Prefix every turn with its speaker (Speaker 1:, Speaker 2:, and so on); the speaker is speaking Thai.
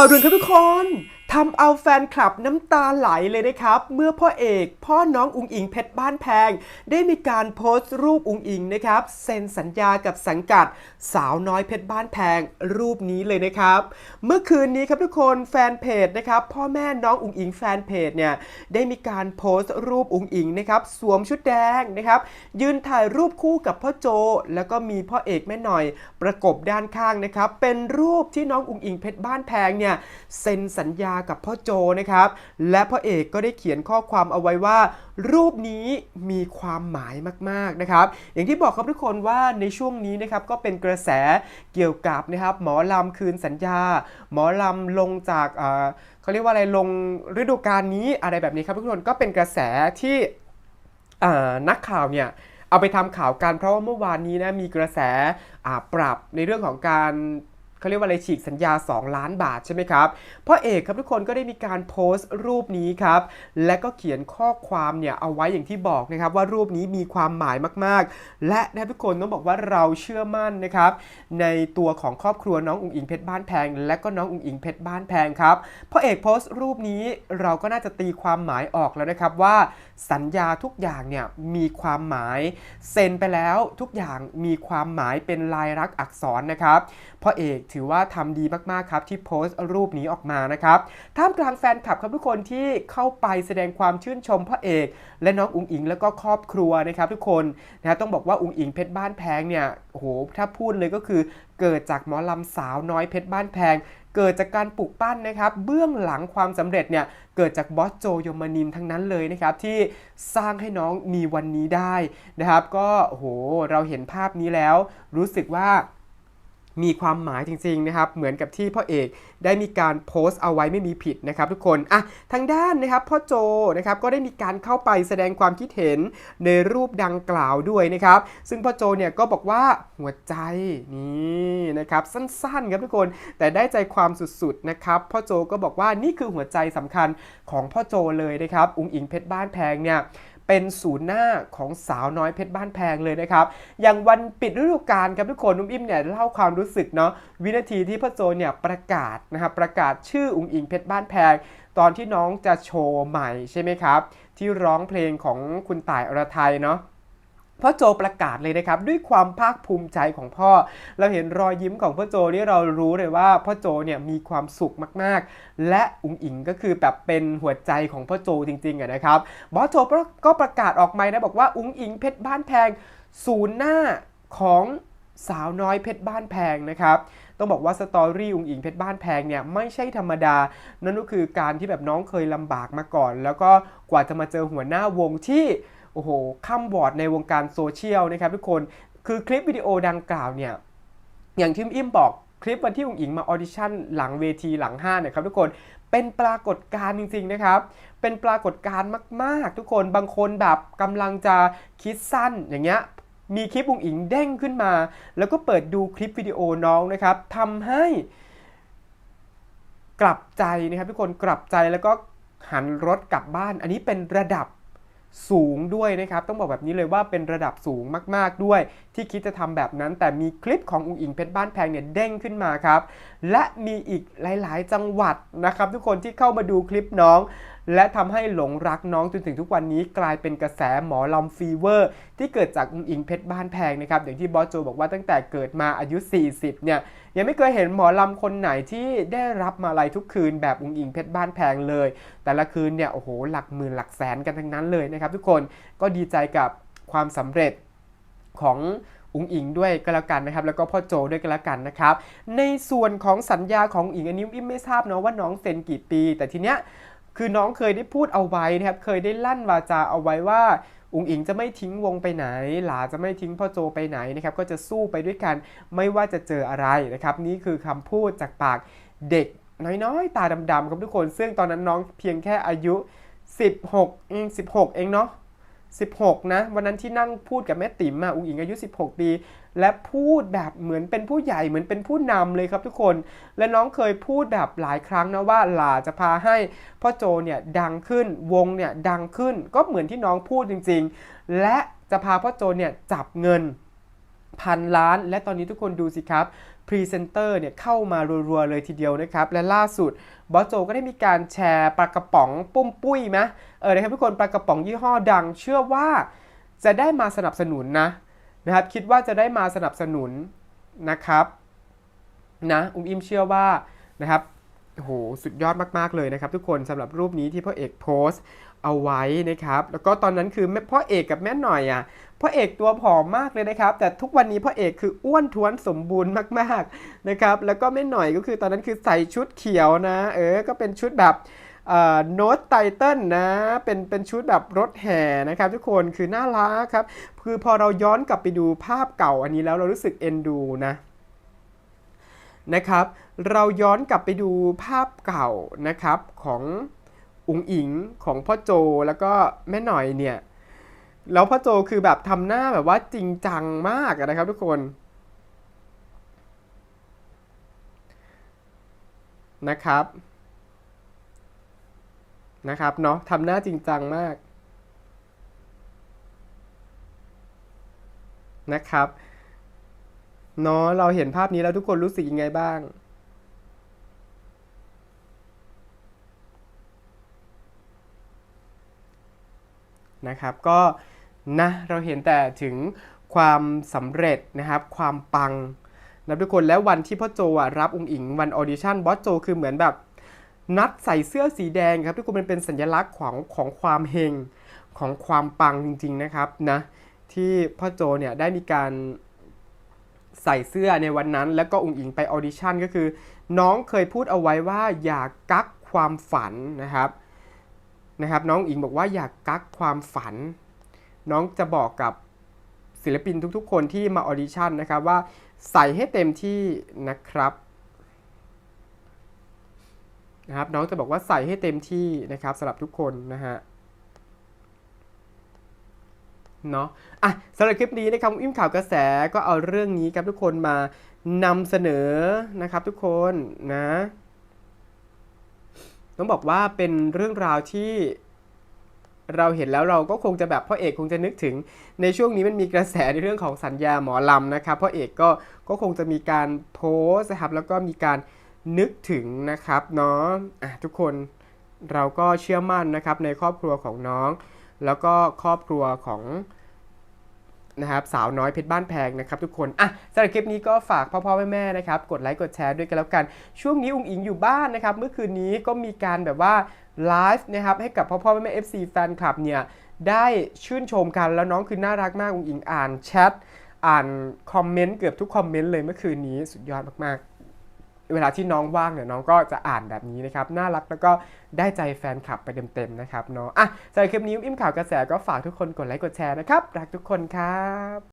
Speaker 1: าวด่วนครับทุกคน ทำเอาแฟนคลับน้ำตาไหลเลยนะครับ เมื่อพ่อเอกพ่อน้องอุงอิงเพชรบ้านแพง ได้มีการโพสต์รูปอุงอิงนะครับเซ็นสัญญากับสังกัดสาวน้อยเพชรบ้านแพงรูปนี้เลยนะครับ เมื่อคืนนี้ครับทุกคนแฟนเพจนะครับพ่อแม่น้องอุงอิงแฟนเพจเนี่ยได้มีการโพสต์รูปอุงอิงนะครับสวมชุดแดงนะครับยืนถ่ายรูปคู่กับพ่อโจ แล้วก็มีพ่อเอกแม่หน่อย ประกบด้านข้างนะครับเป็นรูปที่น้องอุงอิงเพชรบ้านแพงเนี่ยเซ็นสัญญากับพ่อโจนะครับ และพ่อเอกก็ได้เขียนข้อความเอาไว้ว่า รูปนี้มีความหมายมากๆนะครับ อย่างที่บอกครับทุกคนว่าในช่วงนี้นะครับก็เป็นกระแสเกี่ยวกับนะครับหมอลำคืนสัญญา หมอลำลงจากเขาเรียกว่าอะไรลงฤดูกาลนี้อะไรแบบนี้ครับทุกคนก็เป็นกระแสที่นักข่าวเนี่ยเอาไปทำข่าวกันเพราะว่าเมื่อวานนี้นะมีกระแสปรับในเรื่องของการ เขาเรียกว่าอะไรฉีกสัญญา 2 ล้านบาทใช่ไหมครับพ่อเอกครับทุกคนก็ได้มีการโพสต์รูปนี้ครับและก็เขียนข้อความเนี่ยเอาไว้อย่างที่บอกนะครับว่ารูปนี้มีความหมายมากๆ และนะทุกคนต้องบอกว่าเราเชื่อมั่นนะครับในตัวของครอบครัวน้องอุ๋งอิงเพชรบ้านแพง และก็น้องอุ๋งอิงเพชรบ้านแพงครับพ่อเอกโพสต์รูปนี้เราก็น่าจะตีความหมายออกแล้วนะครับว่าสัญญาทุกอย่างเนี่ยมีความหมายเซ็นไปแล้วทุกอย่างมีความหมายเป็นลายลักษณ์อักษรนะครับพ่อเอกถือว่าทำดีมากๆครับที่โพสต์รูปนี้ออกมานะครับท่ามกลางแฟนคลับครับทุกคนที่เข้าไปแสดงความชื่นชมพ่อเอก และน้องอุ๋งอิงแล้วก็ครอบครัวนะครับทุกคนนะต้องบอกว่าอุ๋งอิงเพชรบ้านแพงเนี่ยโอ้โหถ้าพูดเลยก็คือเกิดจากหมอลำสาวน้อยเพชรบ้านแพงเกิดจากการปลูกปั้นนะครับเบื้องหลังความสำเร็จเนี่ยเกิดจากบอสโจยมานินทั้งนั้นเลยนะครับที่สร้างให้น้องมีวันนี้ได้นะครับ ก็โหเราเห็นภาพนี้แล้ว รู้สึกว่า มีความหมายจริงๆนะครับเหมือนกับที่พ่อเอกได้มีการโพสต์เอาไว้ไม่มีผิดนะครับทุกคนอะทางด้านนะครับพ่อโจนะครับก็ได้มีการเข้าไปแสดงความคิดเห็นในรูปดังกล่าวด้วยนะครับ ซึ่งพ่อโจเนี่ยก็บอกว่าหัวใจนี่นะครับสั้นๆครับทุกคน แต่ได้ใจความสุดๆนะครับพ่อโจก็บอกว่านี่คือหัวใจสำคัญของพ่อโจเลยนะครับ อุ้งอิงเพชรบ้านแพงเนี่ย เป็นศูนย์หน้าของสาวน้อยเพชรบ้านแพงเลยนะครับ อย่างวันปิดฤดูกาลครับทุกคนนุ่มอิ่มเนี่ยเล่าความรู้สึกเนาะวินาทีที่พ่อโจเนี่ยประกาศนะครับประกาศชื่ออุงอิงเพชรบ้านแพง ตอนที่น้องจะโชว์ใหม่ใช่ไหมครับ ที่ร้องเพลงของคุณต่ายอรไทยเนาะ พ่อโจประกาศเลยนะครับ ด้วยความภาคภูมิใจของพ่อ เราเห็นรอยยิ้มของพ่อโจนี่เรารู้เลยว่าพ่อโจเนี่ยมีความสุขมากๆ และอุ๋งอิงก็คือแบบเป็นหัวใจของพ่อโจจริงๆนะครับบอสโจก็ประกาศออกมานะบอกว่าอุ๋งอิงเพชรบ้านแพงศูนย์หน้าของสาวน้อยเพชรบ้านแพงนะครับต้องบอกว่าสตอรี่อุ๋งอิงเพชรบ้านแพงเนี่ยไม่ใช่ธรรมดา นั่นก็คือการที่แบบน้องเคยลำบากมาก่อน แล้วก็กว่าจะมาเจอหัวหน้าวงที่ โอ้โหข้ามบอร์ดในวงการโซเชียลนะครับทุกคนคือคลิปวิดีโอดังกล่าวเนี่ยอย่างที่อิ่มบอกคลิปวันที่อุ๋งอิงมาออดิชั่นหลังเวทีหลังห้าเนี่ยครับทุกคนเป็นปรากฏการณ์จริงๆนะครับ เป็นปรากฏการณ์มากๆ ทุกคนบางคนแบบกำลังจะคิดสั้นอย่างเงี้ยมีคลิปอุ๋งอิงเด้งขึ้นมา แล้วก็เปิดดูคลิปวิดีโอน้องนะครับทำให้กลับใจนะครับทุกคนกลับใจแล้วก็หันรถกลับบ้าน อันนี้เป็นระดับ สูงด้วยนะครับต้องบอกแบบนี้เลยว่าเป็นระดับสูงมาก ๆด้วย ที่คิดจะทำแบบนั้น แต่มีคลิปของอุ๋งอิงเพชรบ้านแพงเนี่ยเด้งขึ้นมาครับและมีอีกหลาย ๆ จังหวัดนะครับ ทุกคนที่เข้ามาดูคลิปน้อง และทำให้หลงรักน้องจนถึงทุกวันนี้กลายเป็นกระแสหมอลำฟีเวอร์ ที่เกิดจากอุงอิงเพชรบ้านแพงนะครับอย่างที่บอสโจบอกว่าตั้งแต่เกิดมาอายุ 40 เนี่ยยังไม่เคยเห็นหมอลำคนไหนที่ได้รับมาลัยทุกคืนแบบอุงอิงเพชรบ้านแพงเลย แต่ละคืนเนี่ยโอ้โหหลักหมื่นหลักแสนกันทั้งนั้นเลยนะครับทุกคนก็ดีใจกับความสำเร็จของอุ๋งอิงด้วยก็แล้วกันนะครับ แล้วก็พ่อโจด้วยก็แล้วกันนะครับ ในส่วนของสัญญาของอุ๋งอิงอันนี้อิมไม่ทราบเนาะว่าน้องเซ็นกี่ปี แต่ทีเนี้ย คือน้องเคยได้พูดเอาไว้นะครับ เคยได้ลั่นวาจาเอาไว้ว่าอุ๋งอิงจะไม่ทิ้งวงไปไหน หลาจะไม่ทิ้งพ่อโจไปไหนนะครับ ก็จะสู้ไปด้วยกัน ไม่ว่าจะเจออะไรนะครับ นี่คือคำพูดจากปากเด็กน้อยๆ ตาดำๆครับทุกคน ซึ่งตอนนั้นน้องเพียงแค่อายุ 16เอง16 เองเนาะ 16 นะ วันนั้นที่นั่งพูดกับแม่ติ๋มอะอุ๋งอิงอายุ 16 ปี และพูดแบบเหมือนเป็นผู้ใหญ่เหมือนเป็นผู้นำเลยครับทุกคน และน้องเคยพูดแบบหลายครั้งนะว่าหลาจะพาให้พ่อโจเนี่ยดังขึ้นวงเนี่ยดังขึ้นก็เหมือนที่น้องพูดจริง ๆ และจะพาพ่อโจเนี่ยจับเงินพันล้าน และตอนนี้ทุกคนดูสิครับพรีเซนเตอร์เนี่ยเข้ามารัวๆเลยทีเดียวนะครับ และล่าสุดบอสโจก็ได้มีการแชร์ปลากระป๋องปุ้มปุ้ยไหม เออนะครับทุกคนปลากระป๋องยี่ห้อดัง เชื่อว่าจะได้มาสนับสนุนนะนะครับ คิดว่าจะได้มาสนับสนุนนะครับนะอุ้มอิมเชื่อว่านะครับโหสุดยอดมากๆเลยนะครับทุกคนสำหรับรูปนี้ที่พ่อเอกโพสต์เอาไว้นะครับ แล้วก็ตอนนั้นคือแม่พ่อเอกกับแม่หน่อยอะพ่อเอกตัวผอมมากเลยนะครับ แต่ทุกวันนี้พ่อเอกคืออ้วนท้วนสมบูรณ์มากๆนะครับ แล้วก็ไม่หน่อยก็คือตอนนั้นคือใส่ชุดเขียวนะ เออก็เป็นชุดแบบ โน้ตไตเติลนะ เป็นเป็นชุดแบบรถแห่นะครับทุกคนคือน่ารักครับ คือพอเราย้อนกลับไปดูภาพเก่าอันนี้แล้วเรารู้สึกเอ็นดูนะนะครับ เราย้อนกลับไปดูภาพเก่านะครับของอุงอิงของพ่อโจแล้วก็แม่หน่อยเนี่ย แล้วพ่อโจคือแบบทำหน้าแบบว่าจริงจังมากนะครับทุกคนนะครับ นะครับเนาะทำหน้าจริงจังมากนะครับเนาะเราเห็นภาพนี้แล้วทุกคนรู้สึกยังไงบ้าง นะครับก็นะเราเห็นแต่ถึงความสำเร็จนะครับความปังนะทุกคนแล้ววันที่พ่อโจอรับองค์อิงวันออดิชั่นบอสโจคือเหมือนแบบ นัดใส่เสื้อสีแดงครับทุกคนมันเป็นสัญลักษณ์ของของความเฮงของความปังจริงๆนะครับนะที่พ่อโจเนี่ยได้มีการใส่เสื้อในวันนั้น แล้วก็องค์อิงไปออดิชั่นก็คือ น้องเคยพูดเอาไว้ว่าอย่ากักความฝันนะครับนะครับน้องอิงบอกว่าอย่ากกักความฝัน น้องจะบอกกับศิลปินทุกๆ คนที่มาออดิชั่นนะครับว่าใส่ให้เต็มที่นะครับ นะครับน้องจะบอกว่าใส่ให้เต็มที่นะครับสำหรับทุกคนนะฮะเนาะอะสำหรับคลิปนี้นะครับอิ่มข่าวกระแสก็เอาเรื่องนี้ครับทุกคนมานำเสนอนะครับทุกคนนะต้องบอกว่าเป็นเรื่องราวที่เราเห็นแล้วเราก็คงจะแบบพ่อเอกคงจะนึกถึง ในช่วงนี้มันมีกระแสในเรื่องของสัญญาหมอลำนะครับพ่อเอกก็ก็คงจะมีการโพสต์นะครับแล้วก็มีการ นึกถึงนะครับเนาะอะทุกคนเราก็เชื่อมั่นนะครับในครอบครัวของน้อง แล้วก็ครอบครัวของนะครับสาวน้อยเพชรบ้านแพงนะครับทุกคน อะสำหรับคลิปนี้ก็ฝากพ่อพ่อแม่แม่นะครับกดไลค์กดแชร์ด้วยกันแล้วกัน ช่วงนี้อุ้งอิงอยู่บ้านนะครับเมื่อคืนนี้ก็มีการแบบว่าไลฟ์นะครับให้กับพ่อพ่อแม่แม่ FC แฟนคลับเนี่ยได้ชื่นชมกันแล้วน้องคือน่ารักมากอุ้งอิงอ่านแชทอ่านคอมเมนต์เกือบทุกคอมเมนต์เลยเมื่อคืนนี้สุดยอดมากๆ เวลาที่น้องว่างเนี่ยน้องก็จะอ่านแบบนี้นะครับน่ารักแล้วก็ได้ใจแฟนคลับไปเต็มๆนะครับเนาะอะสำหรับคลิปนี้อิ่มข่าวกระแสก็ฝากทุกคนกดไลค์กดแชร์นะครับรักทุกคนครับ